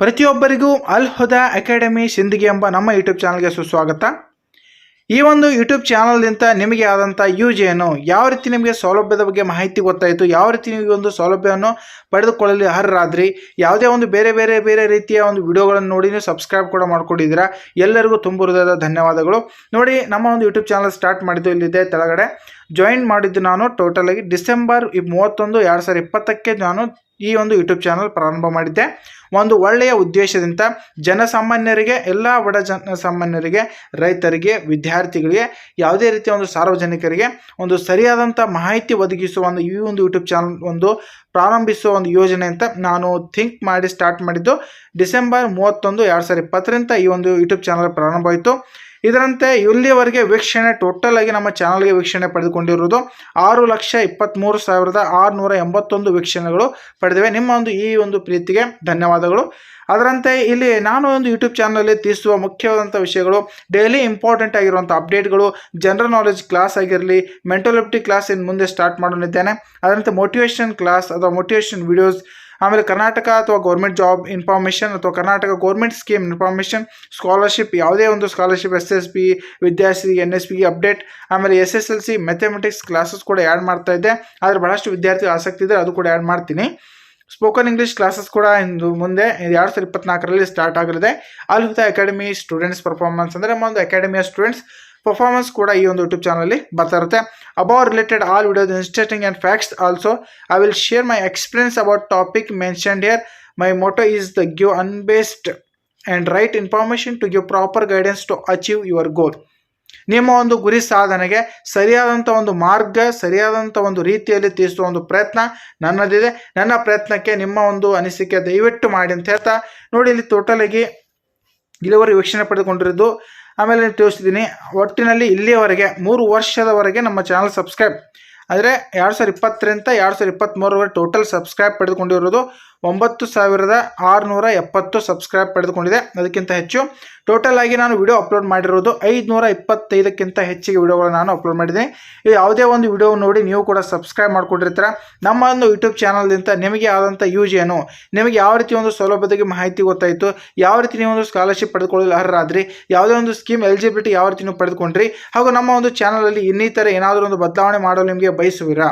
ಪ್ರತಿಯೊಬ್ಬರಿಗೂ ಅಲ್ ಹುದಾ ಅಕಾಡೆಮಿ ಸಿಂದಗಿ ಎಂಬ ನಮ್ಮ ಯೂಟ್ಯೂಬ್ ಚಾನಲ್ಗೆ ಸುಸ್ವಾಗತ. ಈ ಒಂದು ಯೂಟ್ಯೂಬ್ ಚಾನಲ್ನಿಂದ ನಿಮಗೆ ಆದಂಥ ಯೂಸ್ ಏನು ಯಾವ ರೀತಿ ನಿಮಗೆ ಸೌಲಭ್ಯದ ಬಗ್ಗೆ ಮಾಹಿತಿ ಗೊತ್ತಾಯಿತು, ಯಾವ ರೀತಿ ಈ ಒಂದು ಸೌಲಭ್ಯವನ್ನು ಪಡೆದುಕೊಳ್ಳಲು ಅರ್ಹರಾದ್ರಿ, ಯಾವುದೇ ಒಂದು ಬೇರೆ ಬೇರೆ ಬೇರೆ ರೀತಿಯ ಒಂದು ವಿಡಿಯೋಗಳನ್ನು ನೋಡಿ ನೀವು ಸಬ್ಸ್ಕ್ರೈಬ್ ಕೂಡ ಮಾಡ್ಕೊಂಡಿದ್ದೀರಾ, ಎಲ್ಲರಿಗೂ ತುಂಬ ಹೃದಯದ ಧನ್ಯವಾದಗಳು. ನೋಡಿ, ನಮ್ಮ ಒಂದು ಯೂಟ್ಯೂಬ್ ಚಾನಲ್ ಸ್ಟಾರ್ಟ್ ಮಾಡಿದ್ದು ಇಲ್ಲಿದೆ ತೆಳಗಡೆ. ಜಾಯಿನ್ ಮಾಡಿದ್ದು ನಾನು ಟೋಟಲಾಗಿ ಡಿಸೆಂಬರ್ ಮೂವತ್ತೊಂದು ಎರಡು ಸಾವಿರದ ಇಪ್ಪತ್ತಕ್ಕೆ ನಾನು ಈ ಒಂದು ಯೂಟ್ಯೂಬ್ ಚಾನಲ್ ಪ್ರಾರಂಭ ಮಾಡಿದ್ದೆ. ಒಂದು ಒಳ್ಳೆಯ ಉದ್ದೇಶದಿಂದ ಜನಸಾಮಾನ್ಯರಿಗೆ, ಎಲ್ಲ ಬಡ ಜನಸಾಮಾನ್ಯರಿಗೆ, ರೈತರಿಗೆ, ವಿದ್ಯಾರ್ಥಿಗಳಿಗೆ, ಯಾವುದೇ ರೀತಿಯ ಒಂದು ಸಾರ್ವಜನಿಕರಿಗೆ ಒಂದು ಸರಿಯಾದಂಥ ಮಾಹಿತಿ ಒದಗಿಸುವ ಒಂದು ಈ ಒಂದು ಯೂಟ್ಯೂಬ್ ಚಾನಲ್ ಒಂದು ಪ್ರಾರಂಭಿಸುವ ಒಂದು ಯೋಜನೆ ಅಂತ ನಾನು ಥಿಂಕ್ ಮಾಡಿ ಸ್ಟಾರ್ಟ್ ಮಾಡಿದ್ದು. ಡಿಸೆಂಬರ್ ಮೂವತ್ತೊಂದು, ಎರಡು ಸಾವಿರದ ಇಪ್ಪತ್ತರಿಂದ ಈ ಒಂದು ಯೂಟ್ಯೂಬ್ ಚಾನಲ್ ಪ್ರಾರಂಭವಾಯಿತು. ಇದರಂತೆ ಇಲ್ಲಿಯವರೆಗೆ ವೀಕ್ಷಣೆ ಟೋಟಲ್ ಆಗಿ ನಮ್ಮ ಚಾನಲ್ಗೆ ವೀಕ್ಷಣೆ ಪಡೆದುಕೊಂಡಿರುವುದು ಆರು ಲಕ್ಷ ಇಪ್ಪತ್ತ್ಮೂರು ಸಾವಿರದ ಆರುನೂರ ಎಂಬತ್ತೊಂದು ವೀಕ್ಷಣೆಗಳು ಪಡೆದಿವೆ. ನಿಮ್ಮ ಒಂದು ಈ ಒಂದು ಪ್ರೀತಿಗೆ ಧನ್ಯವಾದಗಳು. ಅದರಂತೆ ಇಲ್ಲಿ ನಾನು ಒಂದು ಯೂಟ್ಯೂಬ್ ಚಾನಲಲ್ಲಿ ತಿಳಿಸುವ ಮುಖ್ಯವಾದಂಥ ವಿಷಯಗಳು ಡೈಲಿ ಇಂಪಾರ್ಟೆಂಟ್ ಆಗಿರುವಂಥ ಅಪ್ಡೇಟ್ಗಳು ಜನರಲ್ ನಾಲೆಜ್ ಕ್ಲಾಸ್ ಆಗಿರಲಿ ಮೆಂಟಲ್ ಕ್ಲಾಸ್ ಇನ್ನು ಮುಂದೆ ಸ್ಟಾರ್ಟ್ ಮಾಡಲಿದ್ದೇನೆ. ಅದರಂತೆ ಮೋಟಿವೇಶನ್ ಕ್ಲಾಸ್ ಅಥವಾ ಮೋಟಿವೇಶನ್ ವಿಡಿಯೋಸ್ ಆಮೇಲೆ ಕರ್ನಾಟಕ ಅಥವಾ ಗೌರ್ಮೆಂಟ್ ಜಾಬ್ ಇನ್ಫಾರ್ಮೇಷನ್ ಅಥವಾ Karnataka government scheme information scholarship ಯಾವುದೇ ಒಂದು ಸ್ಕಾಲರ್ಶಿಪ್ ಎಸ್ ಎಸ್ ಪಿ ವಿದ್ಯಾರ್ಥಿ ಎನ್ ಎಸ್ ಪಿ ಅಪ್ಡೇಟ್ ಆಮೇಲೆ S S L C mathematics classes ಕೂಡ ಆ್ಯಡ್ ಮಾಡ್ತಾ ಇದ್ದೆ ಆದರೆ ಬಹಳಷ್ಟು ವಿದ್ಯಾರ್ಥಿ ಆಸಕ್ತಿ ಇದ್ದರೆ ಅದು ಕೂಡ ಆ್ಯಡ್ ಮಾಡ್ತೀನಿ. ಸ್ಪೋಕನ್ ಇಂಗ್ಲೀಷ್ ಕ್ಲಾಸಸ್ ಕೂಡ ಇಂದು ಮುಂದೆ ಎರಡು ಸಾವಿರದ ಇಪ್ಪತ್ನಾಲ್ಕರಲ್ಲಿ ಸ್ಟಾರ್ಟ್ ಆಗಲಿದೆ ಅಲ್ಲಿ ಹುತ್ತ ಅಕಾಡೆಮಿ ಸ್ಟೂಡೆಂಟ್ಸ್ ಪರ್ಫಾರ್ಮೆನ್ಸ್ ಅಂದರೆ ಒಂದು ಅಕಾಡೆಮಿಯ ಸ್ಟೂಡೆಂಟ್ಸ್ ಪರ್ಫಾರ್ಮೆನ್ಸ್ ಕೂಡ ಈ ಒಂದು ಯೂಟ್ಯೂಬ್ ಚಾನಲಲ್ಲಿ ಬರ್ತಾ ಇರುತ್ತೆ. About related all videos interesting and facts also I will share my experience about topic mentioned here my motto is the give unbiased and right information to give proper guidance to achieve your goal ನಿಮ್ಮ ಒಂದು ಗುರಿ ಸಾಧನೆಗೆ ಸರಿಯಾದಂಥ ಒಂದು ಮಾರ್ಗ ಸರಿಯಾದಂಥ ಒಂದು ರೀತಿಯಲ್ಲಿ ತಿಳಿಸುವ ಒಂದು ಪ್ರಯತ್ನ ನನ್ನದಿದೆ. ನನ್ನ ಪ್ರಯತ್ನಕ್ಕೆ ನಿಮ್ಮ ಒಂದು ಅನಿಸಿಕೆ ದಯವಿಟ್ಟು ಮಾಡಿ ಅಂತ ಹೇಳ್ತಾ ನೋಡಿ, ಇಲ್ಲಿ ಟೋಟಲಾಗಿ ಇಲ್ಲಿವರೆಗೆ ವೀಕ್ಷಣೆ ಪಡೆದುಕೊಂಡಿರೋದು. ಆಮೇಲೆ ನಾನು ತಿಳಿಸ್ತಿದ್ದೀನಿ ಒಟ್ಟಿನಲ್ಲಿ ಇಲ್ಲಿಯವರೆಗೆ ಮೂರು ವರ್ಷದವರೆಗೆ ನಮ್ಮ ಚಾನಲ್ ಸಬ್ಸ್ಕ್ರೈಬ್ ಅಂದರೆ ಎರಡು ಸಾವಿರದ ಇಪ್ಪತ್ತರಿಂದ ಎರಡು ಸಾವಿರದ ಇಪ್ಪತ್ತ್ಮೂರವರೆಗೆ ಟೋಟಲ್ ಸಬ್ಸ್ಕ್ರೈಬ್ ಪಡೆದುಕೊಂಡಿರೋದು ಒಂಬತ್ತು ಸಾವಿರದ ಆರುನೂರ ಎಪ್ಪತ್ತು ಸಬ್ಸ್ಕ್ರೈಬ್ ಪಡೆದುಕೊಂಡಿದೆ. ಅದಕ್ಕಿಂತ ಹೆಚ್ಚು. ಟೋಟಲ್ ಆಗಿ ನಾನು ವಿಡಿಯೋ ಅಪ್ಲೋಡ್ ಮಾಡಿರೋದು ಐದುನೂರ ಇಪ್ಪತ್ತೈದಕ್ಕಿಂತ ಹೆಚ್ಚಿಗೆ ವಿಡಿಯೋಗಳು ನಾನು ಅಪ್ಲೋಡ್ ಮಾಡಿದ್ದೀನಿ ಈ ಯಾವುದೇ ಒಂದು ವಿಡಿಯೋ ನೋಡಿ ನೀವು ಕೂಡ ಸಬ್ಸ್ಕ್ರೈಬ್ ಮಾಡಿಕೊಂಡಿರ್ತೀರ. ನಮ್ಮ ಒಂದು ಯೂಟ್ಯೂಬ್ ಚಾನಲ್ದಿಂದ ನಿಮಗೆ ಆದಂಥ ಯೂಸ್ ಏನು? ನಿಮಗೆ ಯಾವ ರೀತಿ ಒಂದು ಸೌಲಭ್ಯದ ಮಾಹಿತಿ ಗೊತ್ತಾಯಿತು? ಯಾವ ರೀತಿ ನೀವು ಒಂದು ಸ್ಕಾಲರ್ಶಿಪ್ ಪಡೆದುಕೊಳ್ಳಲು ಅರ್ಹರಾದ್ರಿ? ಯಾವುದೇ ಒಂದು ಸ್ಕೀಮ್ ಎಲಿಜಿಬಿಲಿಟಿ ಯಾವ ರೀತಿ ನೀವು ಪಡೆದುಕೊಂಡ್ರಿ? ಹಾಗೂ ನಮ್ಮ ಒಂದು ಚಾನಲಲ್ಲಿ ಇನ್ನಿತರ ಏನಾದರೂ ಒಂದು ಬದಲಾವಣೆ ಮಾಡಲು ನಿಮಗೆ ಬಯಸುವಿರಾ?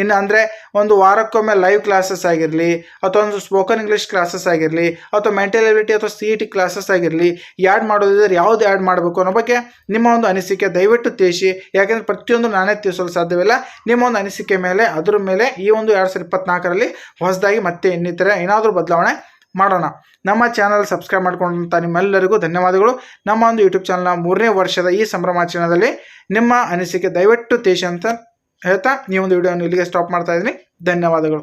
ಇನ್ನು ಅಂದರೆ ಒಂದು ವಾರಕ್ಕೊಮ್ಮೆ ಲೈವ್ ಕ್ಲಾಸಸ್ ಆಗಿರಲಿ, ಅಥವಾ ಒಂದು ಸ್ಪೋಕನ್ ಇಂಗ್ಲೀಷ್ ಕ್ಲಾಸಸ್ ಆಗಿರಲಿ, ಅಥವಾ ಮೆಂಟಲ್ ಎಬಿಲಿಟಿ ಅಥವಾ ಸಿ ಇ ಟಿ ಕ್ಲಾಸಸ್ ಆಗಿರಲಿ ಯಾಡ್ ಮಾಡೋದಿದ್ರೆ ಯಾವುದು ಆ್ಯಡ್ ಮಾಡಬೇಕು ಅನ್ನೋ ಬಗ್ಗೆ ನಿಮ್ಮ ಒಂದು ಅನಿಸಿಕೆ ದಯವಿಟ್ಟು ತಿಳಿಸಿ. ಯಾಕೆಂದರೆ ಪ್ರತಿಯೊಂದು ನಾನೇ ತಿಳಿಸಲು ಸಾಧ್ಯವಿಲ್ಲ. ನಿಮ್ಮ ಒಂದು ಅನಿಸಿಕೆ ಮೇಲೆ, ಅದರ ಮೇಲೆ ಈ ಒಂದು ಎರಡು ಸಾವಿರದ ಇಪ್ಪತ್ನಾಲ್ಕರಲ್ಲಿ ಹೊಸದಾಗಿ ಮತ್ತೆ ಇನ್ನಿತರ ಏನಾದರೂ ಬದಲಾವಣೆ ಮಾಡೋಣ. ನಮ್ಮ ಚಾನಲ್ ಸಬ್ಸ್ಕ್ರೈಬ್ ಮಾಡ್ಕೊಂಡಂಥ ನಿಮ್ಮೆಲ್ಲರಿಗೂ ಧನ್ಯವಾದಗಳು. ನಮ್ಮ ಒಂದು ಯೂಟ್ಯೂಬ್ ಚಾನಲ್ನ ಮೂರನೇ ವರ್ಷದ ಈ ಸಂಭ್ರಮಾಚರಣೆಯಲ್ಲಿ ನಿಮ್ಮ ಅನಿಸಿಕೆ ದಯವಿಟ್ಟು ತಿಳಿಸಿ ಅಂತ ಹೇಳ್ತಾ ಈ ಒಂದು ವಿಡಿಯೋನ ಇಲ್ಲಿಗೆ ಸ್ಟಾಪ್ ಮಾಡ್ತಾ ಇದ್ದೀನಿ. ಧನ್ಯವಾದಗಳು.